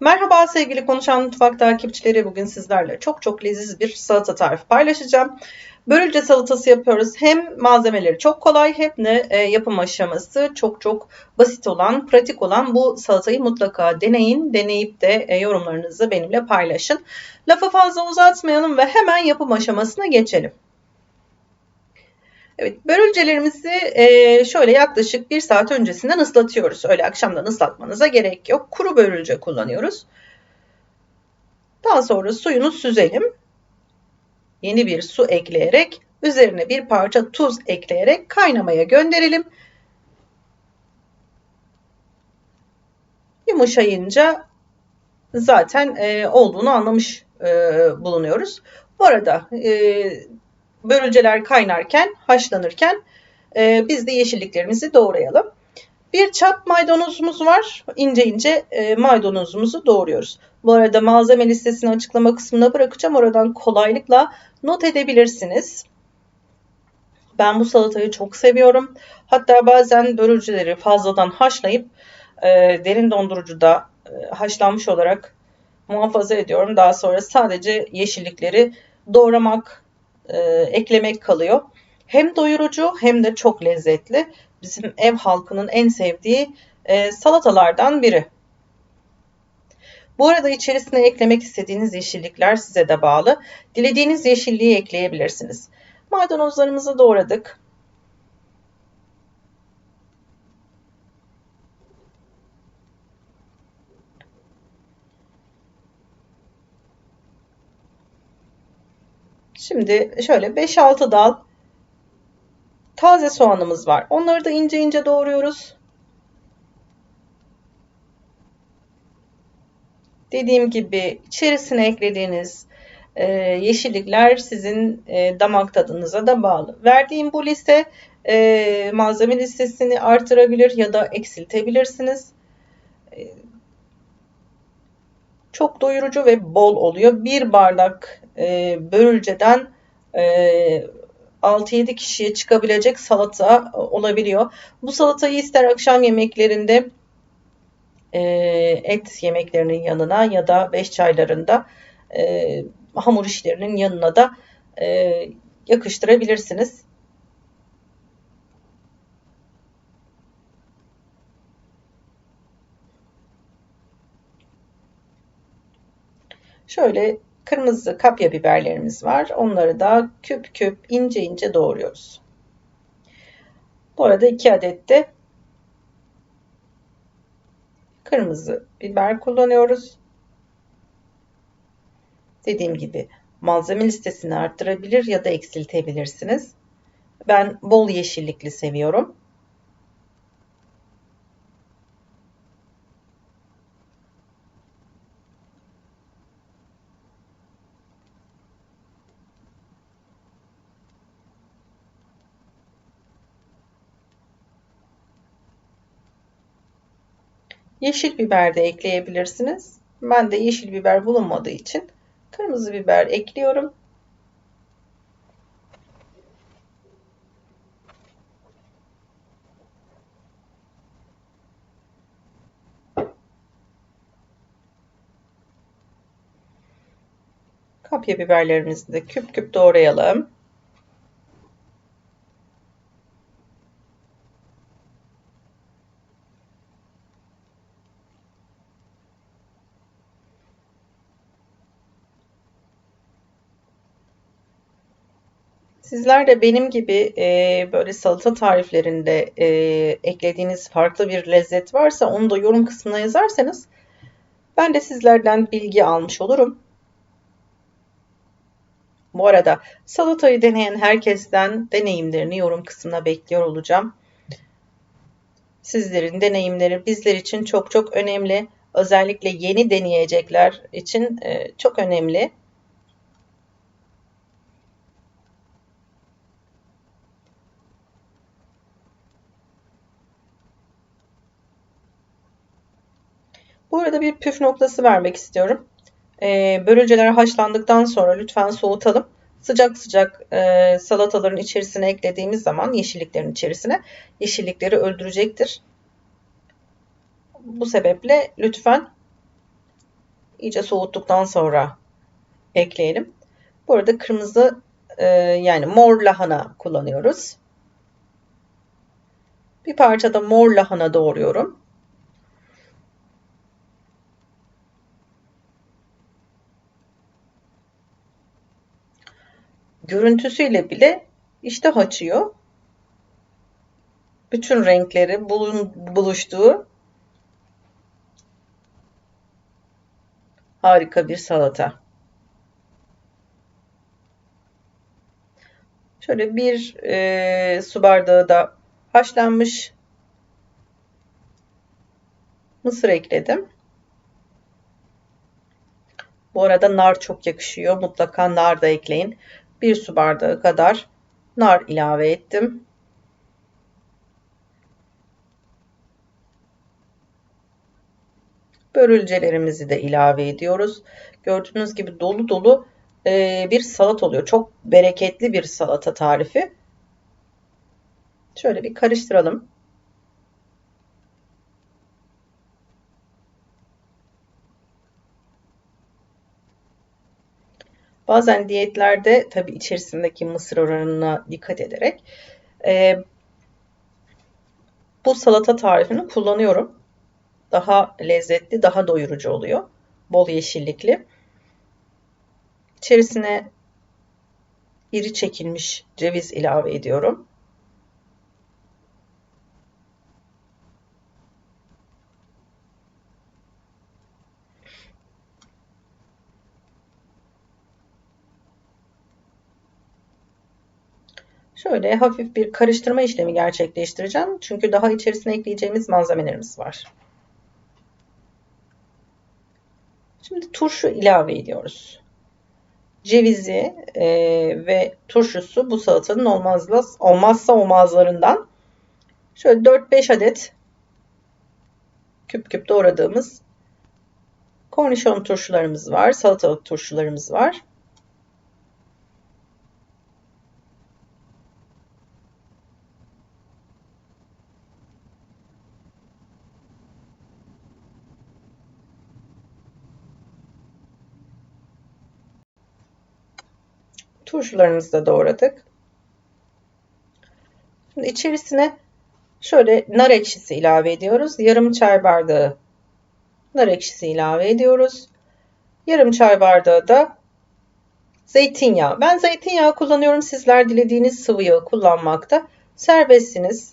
Merhaba sevgili Konuşan Mutfak takipçileri. Bugün sizlerle çok çok leziz bir salata tarifi paylaşacağım. Börülce salatası yapıyoruz. Hem malzemeleri çok kolay hem de e, yapım aşaması çok çok basit olan, pratik olan bu salatayı mutlaka deneyin. Deneyip de e, yorumlarınızı benimle paylaşın. Lafı fazla uzatmayalım ve hemen yapım aşamasına geçelim. Evet, börülcelerimizi e, şöyle yaklaşık bir saat öncesinden ıslatıyoruz. Öyle akşamdan ıslatmanıza gerek yok. Kuru börülce kullanıyoruz. Daha sonra suyunu süzelim. Yeni bir su ekleyerek üzerine bir parça tuz ekleyerek kaynamaya gönderelim. Yumuşayınca zaten e, olduğunu anlamış e, bulunuyoruz. Bu arada börülceler kaynarken, haşlanırken e, biz de yeşilliklerimizi doğrayalım. Bir çap maydanozumuz var. İnce ince e, maydanozumuzu doğruyoruz. Bu arada malzeme listesini açıklama kısmına bırakacağım. Oradan kolaylıkla not edebilirsiniz. Ben bu salatayı çok seviyorum. Hatta bazen börülceleri fazladan haşlayıp e, derin dondurucuda e, haşlanmış olarak muhafaza ediyorum. Daha sonra sadece yeşillikleri doğramak, e, eklemek kalıyor. Hem doyurucu hem de çok lezzetli. Bizim ev halkının en sevdiği e, salatalardan biri. Bu arada içerisine eklemek istediğiniz yeşillikler size de bağlı. Dilediğiniz yeşilliği ekleyebilirsiniz. Maydanozlarımızı doğradık. Şimdi şöyle 5-6 dal taze soğanımız var. Onları da ince ince doğruyoruz. Dediğim gibi içerisine eklediğiniz e, yeşillikler sizin e, damak tadınıza da bağlı. Verdiğim bu liste e, malzeme listesini artırabilir ya da eksiltebilirsiniz. E, çok doyurucu ve bol oluyor. Bir bardak e, börülceden e, 6-7 kişiye çıkabilecek salata olabiliyor. Bu salatayı ister akşam yemeklerinde e, et yemeklerinin yanına ya da beş çaylarında e, hamur işlerinin yanına da e, yakıştırabilirsiniz. Şöyle kırmızı kapya biberlerimiz var. Onları da küp küp ince ince doğruyoruz. Bu arada 2 adet de kırmızı biber kullanıyoruz. Dediğim gibi malzeme listesini arttırabilir ya da eksiltebilirsiniz. Ben bol yeşillikli seviyorum. Yeşil biber de ekleyebilirsiniz. Ben de yeşil biber bulunmadığı için kırmızı biber ekliyorum. Kapya biberlerimizi de küp küp doğrayalım. Sizler de benim gibi e, böyle salata tariflerinde e, eklediğiniz farklı bir lezzet varsa onu da yorum kısmına yazarsanız ben de sizlerden bilgi almış olurum. Bu arada salatayı deneyen herkesten deneyimlerini yorum kısmına bekliyor olacağım. Sizlerin deneyimleri bizler için çok çok önemli. Özellikle yeni deneyecekler için çok önemli. Bu arada bir püf noktası vermek istiyorum. E, börülceler haşlandıktan sonra lütfen soğutalım. Sıcak sıcak e, salataların içerisine eklediğimiz zaman yeşilliklerin içerisine yeşillikleri öldürecektir. Bu sebeple lütfen iyice soğuttuktan sonra ekleyelim. Bu arada kırmızı e, yani mor lahana kullanıyoruz. Bir parça da mor lahana doğruyorum. Görüntüsüyle bile iştah açıyor. Bütün renkleri bulun, buluştuğu harika bir salata. Şöyle bir e, su bardağı da haşlanmış mısır ekledim. Bu arada nar çok yakışıyor. Mutlaka nar da ekleyin. Bir su bardağı kadar nar ilave ettim. Börülcelerimizi de ilave ediyoruz. Gördüğünüz gibi dolu dolu e, bir salat oluyor. Çok bereketli bir salata tarifi. Şöyle bir karıştıralım. Bazen diyetlerde tabi içerisindeki mısır oranına dikkat ederek e, bu salata tarifini kullanıyorum. Daha lezzetli, daha doyurucu oluyor. Bol yeşillikli. İçerisine iri çekilmiş ceviz ilave ediyorum. Şöyle hafif bir karıştırma işlemi gerçekleştireceğim. Çünkü daha içerisine ekleyeceğimiz malzemelerimiz var. Şimdi turşu ilave ediyoruz. Cevizi e, ve turşusu bu salatanın olmazsa, olmazsa olmazlarından. Şöyle 4-5 adet küp küp doğradığımız kornişon turşularımız var. Salatalık turşularımız var. Turşularımızı da doğradık. Şimdi içerisine şöyle nar ekşisi ilave ediyoruz. Yarım çay bardağı nar ekşisi ilave ediyoruz. Yarım çay bardağı da zeytinyağı. Ben zeytinyağı kullanıyorum. Sizler dilediğiniz sıvı yağı kullanmakta serbestsiniz.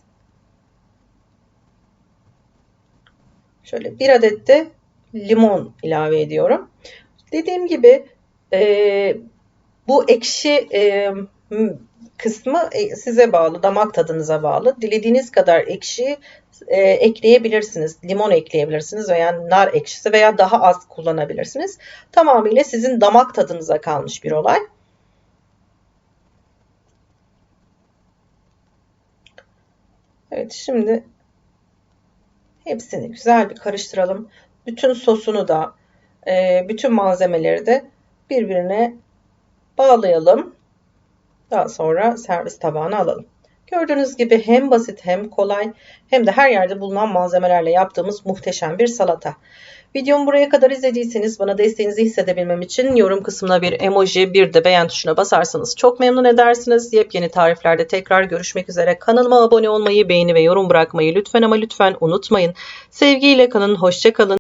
Şöyle bir adet de limon ilave ediyorum. Dediğim gibi bu ekşi e, kısmı size bağlı, damak tadınıza bağlı. Dilediğiniz kadar ekşi e, ekleyebilirsiniz. Limon ekleyebilirsiniz veya nar ekşisi veya daha az kullanabilirsiniz. Tamamıyla sizin damak tadınıza kalmış bir olay. Evet şimdi hepsini güzel bir karıştıralım. Bütün sosunu da e, bütün malzemeleri de birbirine bağlayalım. Daha sonra servis tabağına alalım. Gördüğünüz gibi hem basit hem kolay hem de her yerde bulunan malzemelerle yaptığımız muhteşem bir salata. Videomu buraya kadar izlediyseniz bana desteğinizi hissedebilmem için yorum kısmına bir emoji bir de beğen tuşuna basarsanız çok memnun edersiniz. Yepyeni tariflerde tekrar görüşmek üzere. Kanalıma abone olmayı, beğeni ve yorum bırakmayı lütfen ama lütfen unutmayın. Sevgiyle kalın, hoşça kalın.